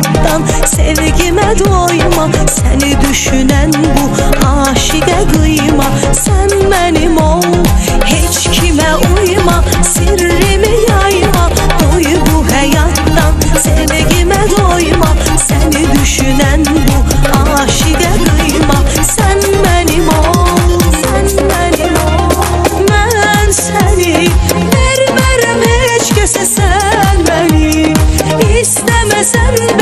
uzaktan Sevgime doyma. Seni düşünen bu aşığa kıyma. Sen benim ol Hiç kime uyma. Sirrimi yayma. Doy bu hayattan Sevgime doyma. Seni düşünen bu aşığa kıyma. Sen benim ol Sen benim ol. Ben seni vermem hiç kese sen beni. İstemesen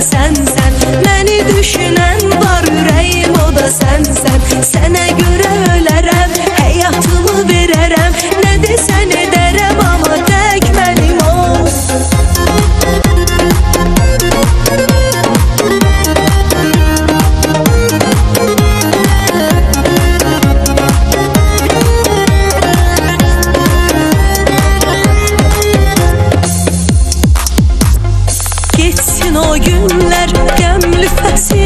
散。Geçsin o günler, gemli fəsillər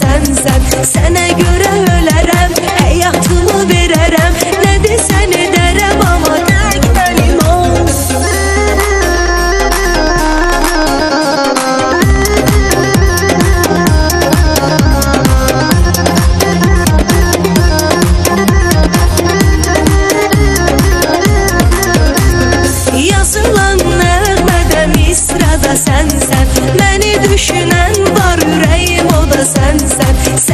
sənsən Sənə görə ölərəm, həyatımı verərəm Nə desən edərəm amma tək mənim ol Yazılan nəğmədə misrada sənsən Məni düşünən the sunset